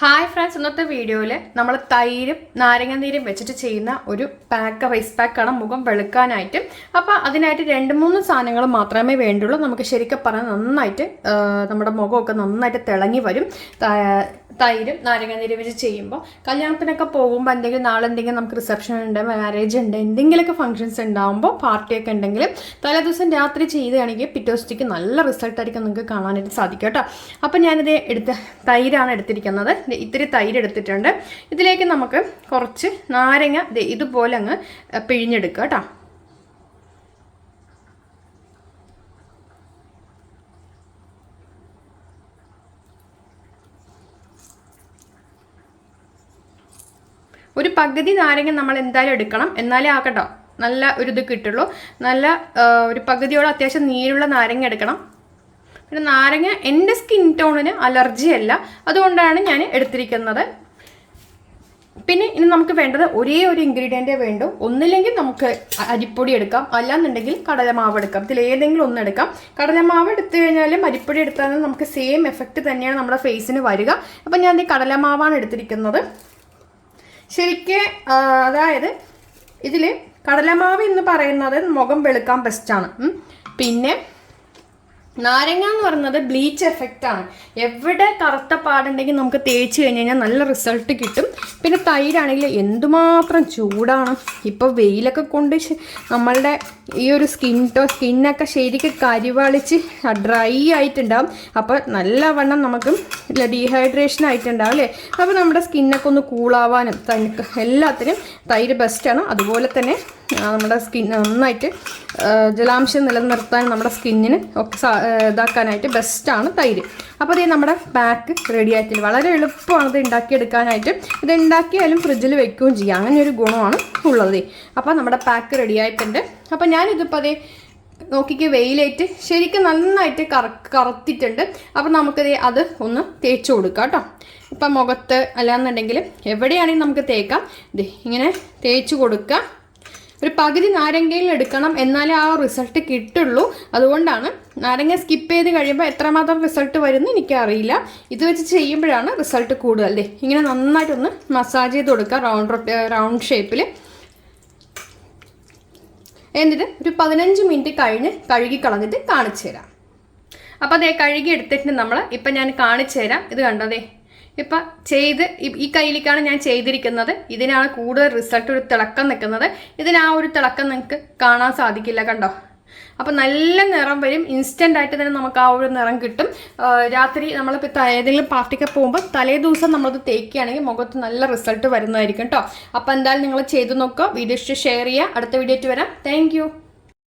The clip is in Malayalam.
ഹായ് ഫ്രണ്ട്സ് ഇന്നത്തെ വീഡിയോയിൽ നമ്മൾ തൈരും നാരങ്ങ വെച്ചിട്ട് ചെയ്യുന്ന ഒരു പാക്ക് ഫേസ് പാക്കാണ് മുഖം വെളുക്കാനായിട്ട്. അപ്പോൾ അതിനായിട്ട് രണ്ട് മൂന്ന് സാധനങ്ങൾ മാത്രമേ വേണ്ടുള്ളൂ. നമുക്ക് ശരിക്കും പറഞ്ഞാൽ നന്നായിട്ട് നമ്മുടെ മുഖമൊക്കെ നന്നായിട്ട് തിളങ്ങി വരും. തൈരും നാരങ്ങ നീരും വെച്ച് ചെയ്യുമ്പോൾ കല്യാണത്തിനൊക്കെ പോകുമ്പോൾ എന്തെങ്കിലും നാളെ എന്തെങ്കിലും നമുക്ക് റിസപ്ഷൻ ഉണ്ട് മാരേജ് ഉണ്ട് എന്തെങ്കിലുമൊക്കെ ഫംഗ്ഷൻസ് ഉണ്ടാകുമ്പോൾ പാർട്ടിയൊക്കെ ഉണ്ടെങ്കിൽ തലേദിവസം രാത്രി ചെയ്യുകയാണെങ്കിൽ പിറ്റേ ദിവസത്തേക്ക് നല്ല റിസൾട്ടായിരിക്കും നിങ്ങൾക്ക് കാണാനായിട്ട് സാധിക്കും കേട്ടോ. അപ്പോൾ ഞാനിത് എടുത്ത് തൈരാണ് എടുത്തിരിക്കുന്നത്. ഇത്തിരി തൈര് എടുത്തിട്ടുണ്ട്. ഇതിലേക്ക് നമുക്ക് കുറച്ച് നാരങ്ങ ഇതുപോലെ അങ്ങ് പിഴിഞ്ഞെടുക്കുക കേട്ടോ. ഒരു പകുതി നാരങ്ങ നമ്മൾ എന്തായാലും എടുക്കണം. എന്നാലേ ആക്കട്ടോ നല്ല ഒരു ഇത് കിട്ടുള്ളൂ. നല്ല ഒരു പകുതിയോളം അത്യാവശ്യം നീരുള്ള നാരങ്ങ എടുക്കണം. പിന്നെ നാരങ്ങ എന്റെ സ്കിൻ ടോണിന് അലർജി അല്ല അതുകൊണ്ടാണ് ഞാൻ എടുത്തിരിക്കുന്നത്. പിന്നെ ഇനി നമുക്ക് വേണ്ടത് ഒരേ ഒരു ഇൻഗ്രീഡിയന്റേ വേണ്ടൂ. ഒന്നില്ലെങ്കിൽ നമുക്ക് അരിപ്പൊടി എടുക്കാം. അല്ലാന്നുണ്ടെങ്കിൽ കടലമാവ് എടുക്കാം. ഇതിൽ ഏതെങ്കിലും ഒന്ന് എടുക്കാം. കടലമാവ് എടുത്തു കഴിഞ്ഞാലും അരിപ്പൊടി എടുത്താലും നമുക്ക് സെയിം എഫക്റ്റ് തന്നെയാണ് നമ്മുടെ ഫേസിന് വരിക. അപ്പം ഞാൻ ഈ കടലമാവാണ് എടുത്തിരിക്കുന്നത്. ശരിക്ക് അതായത് ഇതിൽ കടലമാവ് എന്ന് പറയുന്നത് മുഖം വെളുക്കാൻ ബെസ്റ്റാണ്. പിന്നെ നാരങ്ങ എന്ന് പറയുന്നത് ബ്ലീച്ച് എഫക്റ്റ് ആണ്. എവിടെ കറുത്ത പാടുണ്ടെങ്കിൽ നമുക്ക് തേച്ച് കഴിഞ്ഞ് കഴിഞ്ഞാൽ നല്ല റിസൾട്ട് കിട്ടും. പിന്നെ തൈരാണെങ്കിൽ എന്തുമാത്രം ചൂടാണ്. ഇപ്പോൾ വെയിലൊക്കെ കൊണ്ട് നമ്മളുടെ ഈ ഒരു സ്കിൻ ടോ സ്കിന്നൊക്കെ ശരിക്കും കരിവാളിച്ച് ഡ്രൈ ആയിട്ടുണ്ടാവും. അപ്പോൾ നല്ലവണ്ണം നമുക്ക് ഡീഹൈഡ്രേഷൻ ആയിട്ടുണ്ടാവും അല്ലേ? അപ്പോൾ നമ്മുടെ സ്കിന്നൊക്കെ ഒന്ന് കൂളാവാനും എല്ലാത്തിനും തൈര് ബെസ്റ്റാണ് അതുപോലെ തന്നെ നമ്മുടെ സ്കിൻ നന്നായിട്ട് ജലാംശം നിലനിർത്താൻ നമ്മുടെ സ്കിന്നിന് ഒക്കെ ഇതാക്കാനായിട്ട് ബെസ്റ്റാണ് തൈര്. അപ്പോൾ ഇത് നമ്മുടെ പാക്ക് റെഡി ആയിട്ട് വളരെ എളുപ്പമാണ് ഇത് ഉണ്ടാക്കിയെടുക്കാനായിട്ട്. ഇത് ഉണ്ടാക്കിയാലും ഫ്രിഡ്ജിൽ വെക്കുകയും ചെയ്യാം. അങ്ങനെ ഒരു ഗുണമാണ് ഉള്ളത് അപ്പോൾ നമ്മുടെ പാക്ക് റെഡി ആയിട്ടുണ്ട്. അപ്പോൾ ഞാനിതിപ്പോൾ അതേ നോക്കിക്ക് വെയിലേറ്റ് ശരിക്കും നന്നായിട്ട് കറ കറുത്തിട്ടുണ്ട്. അപ്പോൾ നമുക്കത് അത് ഒന്ന് തേച്ച് കൊടുക്കാം കേട്ടോ. ഇപ്പം മുഖത്ത് അല്ലാന്നുണ്ടെങ്കിൽ എവിടെയാണെങ്കിലും നമുക്ക് തേക്കാം. ഇങ്ങനെ തേച്ച് കൊടുക്കുക ഒരു പകുതി നാരങ്ങയിൽ എടുക്കണം എന്നാലേ ആ റിസൾട്ട് കിട്ടുള്ളൂ. അതുകൊണ്ടാണ് നാരങ്ങ സ്കിപ്പ് ചെയ്ത് കഴിയുമ്പോൾ എത്രമാത്രം റിസൾട്ട് വരുമെന്ന് എനിക്കറിയില്ല. ഇത് വെച്ച് ചെയ്യുമ്പോഴാണ് റിസൾട്ട് കൂടുതൽ. അല്ലേ ഇങ്ങനെ നന്നായിട്ടൊന്ന് മസാജ് ചെയ്ത് കൊടുക്കുക റൗണ്ട് റൗണ്ട് ഷേപ്പിൽ എന്നിട്ട് ഒരു പതിനഞ്ച് മിനിറ്റ് കഴിഞ്ഞ് കഴുകി കളഞ്ഞിട്ട് കാണിച്ചു തരാം അപ്പോൾ അതേ കഴുകി എടുത്തിട്ട് നമ്മൾ ഇപ്പം ഞാൻ കാണിച്ചു തരാം ഇത് കണ്ടതേ ഇപ്പം ചെയ്ത് ഈ- കയ്യിലേക്കാണ് ഞാൻ ചെയ്തിരിക്കുന്നത്. ഇതിനാണ് കൂടുതൽ റിസൾട്ട് ഒരു തിളക്കം നിൽക്കുന്നത്. ഇതിന് ആ ഒരു തിളക്കം നിങ്ങൾക്ക് കാണാൻ സാധിക്കില്ല കണ്ടോ? അപ്പം നല്ല നിറം വരും. ഇൻസ്റ്റന്റ് ആയിട്ട് തന്നെ നമുക്ക് ആ ഒരു നിറം കിട്ടും. രാത്രി നമ്മളിപ്പോൾ ഏതെങ്കിലും പാർട്ടിക്ക് പോകുമ്പോൾ തലേ ദിവസം നമ്മളത് തേക്കുകയാണെങ്കിൽ മുഖത്ത് നല്ല റിസൾട്ട് വരുന്നതായിരിക്കും കേട്ടോ. അപ്പോൾ എന്തായാലും നിങ്ങൾ ചെയ്ത് നോക്കുക. വീഡിയോ ഇഷ്ടം ഷെയർ ചെയ്യുക. അടുത്ത വീഡിയോ ആയിട്ട് വരാം. താങ്ക്